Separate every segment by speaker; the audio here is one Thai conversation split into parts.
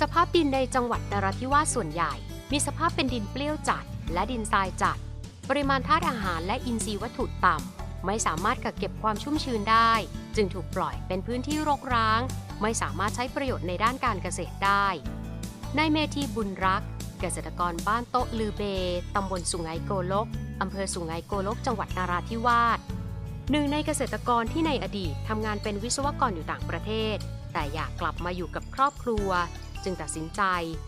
Speaker 1: สภาพดินในจังหวัดนราธิวาสส่วนใหญ่ มีสภาพเป็นดินเปรี้ยวจัด และดินทรายจัด ปริมาณธาตุอาหารและอินทรีย์วัตถุต่ำ ไม่สามารถกักเก็บความชุ่มชื้นได้ จึงถูกปล่อยเป็นพื้นที่รกร้าง ไม่สามารถใช้ประโยชน์ในด้านการเกษตรได้นายเมธีบุญรัก เกษตรกรบ้านโต๊ะลือเบ ตำบลสุงไหงโกลก อำเภอสุงไหงโกลก จังหวัดนาราธิวาสหนึ่งในเกษตรกรที่ในอดีตทำงานเป็นวิศวกรอยู่ต่างประเทศ แต่อยากกลับมาอยู่กับครอบครัว จึงตัดสินใจ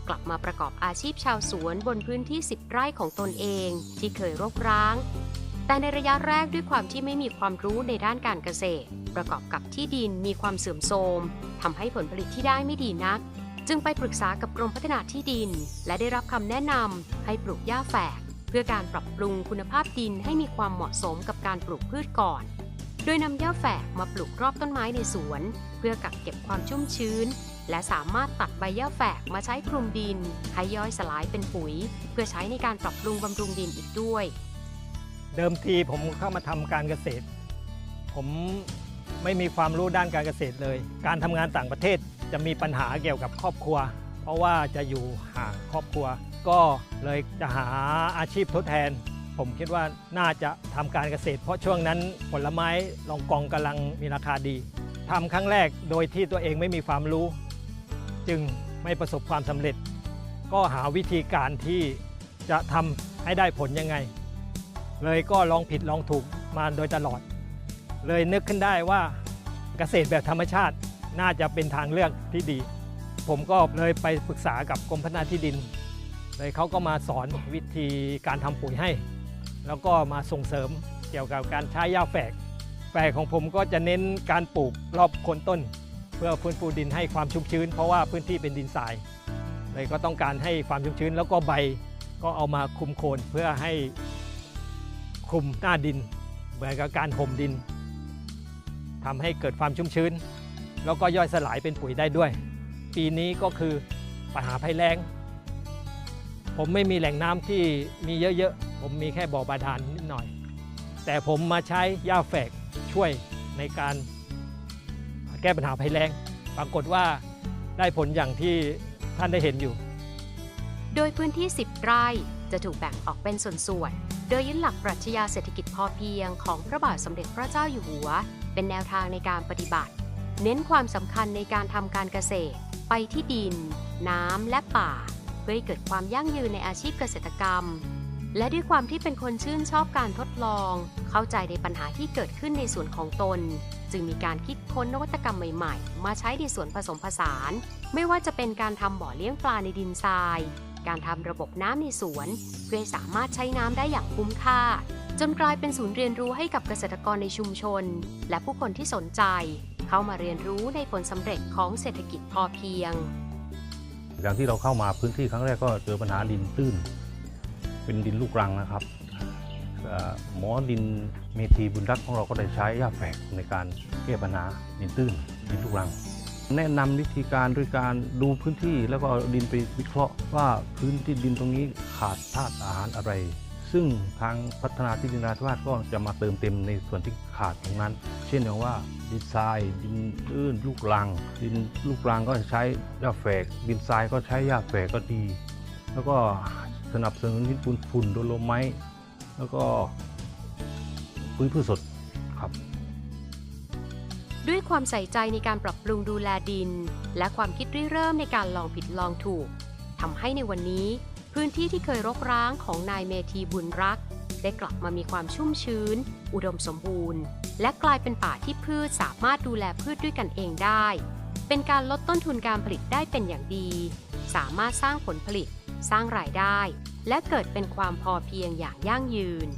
Speaker 1: กลับมาประกอบอาชีพชาวสวนบนพื้นที่ 10 ไร่ของตนเอง ที่เคยรกร้าง แต่ในระยะแรกด้วยความที่ไม่มีความรู้ในด้านการเกษตร ประกอบกับที่ดินมีความเสื่อมโทรมทำให้ผลผลิตที่ได้ไม่ดีนัก จึงไปปรึกษากับกรมพัฒนาที่ดิน และได้รับคำแนะนำให้ปลูกหญ้าแฝก เพื่อการปรับปรุงคุณภาพดินให้มีความเหมาะสมกับการปลูกพืชก่อนโดยนำหญ้าแฝกมาปลูกรอบต้นไม้ในสวน เพื่อกักเก็บความชุ่มชื้น และสามารถตัดใบหญ้าแฝกมาใช้คลุมดิน ให้ย่อยสลายเป็นปุ๋ย เพื่อใช้ในการปรับปรุงบำรุงดินอีกด้วย
Speaker 2: เดิมทีผมเข้ามาทำการเกษตร ผมไม่มีความรู้ด้านการเกษตรเลย การทำงานต่างประเทศจะมีปัญหาเกี่ยวกับครอบครัว เพราะว่าจะอยู่ห่างครอบครัว ก็เลยจะหาอาชีพทดแทน ผมคิดว่าน่าจะทำการเกษตร เพราะช่วงนั้นผลไม้ลองกองกำลังมีราคาดีทำครั้งแรกโดยที่ตัวเองไม่มีความรู้ จึงไม่ประสบความสำเร็จ ก็หาวิธีการที่จะทำให้ได้ผลยังไง เลยก็ลองผิดลองถูกมาโดยตลอด เลยนึกขึ้นได้ว่าเกษตรแบบธรรมชาติน่าจะเป็นทางเลือกที่ดี ผมก็เลยไปปรึกษากับกรมพัฒนาที่ดิน เลยเขาก็มาสอนวิธีการทำปุ๋ยให้ แล้วก็มาส่งเสริมเกี่ยวกับการใช้หญ้าแฝกแฝกของผมก็จะเน้นการปลูกรอบโคนต้น เพื่อฟื้นฟูดินให้ความชุ่มชื้น เพราะว่าพื้นที่เป็นดินทรายเลยก็ต้องการให้ความชุ่มชื้น แล้วก็ใบก็เอามาคลุมโคนเพื่อให้คลุมหน้าดินเหมือนกับการห่มดินทำให้เกิดความชุ่มชื้น แล้วก็ย่อยสลายเป็นปุ๋ยได้ด้วย ปีนี้ก็คือปัญหาภัยแล้ง ผมไม่มีแหล่งน้ำที่มีเยอะๆ ผมมีแค่บ่อบาดาลนิดหน่อย แต่ผมมาใช้หญ้าแฝกช่วยในการ แก้ปัญหาภัยแล้ง ปรากฏว่าได้ผลอย่างที่ท่านได้เห็นอยู่
Speaker 1: โดยพื้นที่ 10 ไร่จะถูกแบ่งออกเป็นส่วนๆ โดยยึดหลักปรัชญาเศรษฐกิจพอเพียงของพระบาทสมเด็จพระเจ้าอยู่หัว เป็นแนวทางในการปฏิบัติ เน้นความสำคัญในการทำการเกษตร ไปที่ดิน น้ำและป่า เพื่อให้เกิดความยั่งยืนในอาชีพเกษตรกรรม และด้วยความที่เป็นคนชื่นชอบการทดลอง เข้าใจในปัญหาที่เกิดขึ้นในส่วนของตน จึงมีการคิดค้นนวัตกรรมใหม่ๆ มาใช้ในสวนผสมผสาน ไม่ว่าจะเป็นการทำบ่อเลี้ยงปลาในดินทราย การทำระบบน้ำในสวนเพื่อสามารถใช้น้ำได้อย่างคุ้มค่า จนกลายเป็นศูนย์เรียนรู้ให้กับเกษตรกรในชุมชน และผู้คนที่สนใจ เข้ามาเรียนรู้ในผลสำเร็จของเศรษฐกิจพอเพียง
Speaker 3: อย่างที่เราเข้ามาพื้นที่ครั้งแรกก็เจอปัญหาดินตื้น เป็นดินลูกรังนะครับหมอดินเมทีบุญรักของเราก็ได้ใช้หญ้าแฝกในการแก้ปัญหาดินตื้นดินลูกรัง แนะนำวิธีการด้วยการดูพื้นที่แล้วก็เอาดินไปวิเคราะห์ว่าพื้นที่ดินตรงนี้ขาดธาตุอาหารอะไร ซึ่งทางพัฒนาที่ดินราธิวาสก็จะมาเติมเต็มในส่วนที่ขาดตรงนั้น เช่นอย่างว่าดินทรายดินตื้นลูกรัง ดินลูกรังก็ใช้หญ้าแฝก ดินทรายก็ใช้หญ้าแฝกก็ดี แล้วก็ สนับสนุนดินปูนฝุ่นโดโลไมต์แล้วก็ปุ๋ยพืชสดครับ
Speaker 1: ด้วยความใส่ใจในการปรับปรุงดูแลดิน และความคิดริเริ่มในการลองผิดลองถูกทำให้ในวันนี้ พื้นที่ที่เคยรกร้างของนายเมธีบุญรัก ได้กลับมามีความชุ่มชื้น อุดมสมบูรณ์ และกลายเป็นป่าที่พืชสามารถดูแลพืชด้วยกันเองได้ เป็นการลดต้นทุนการผลิตได้เป็นอย่างดี สามารถสร้างผลผลิต สร้างรายได้ และเกิดเป็นความพอเพียงอย่างยั่งยืน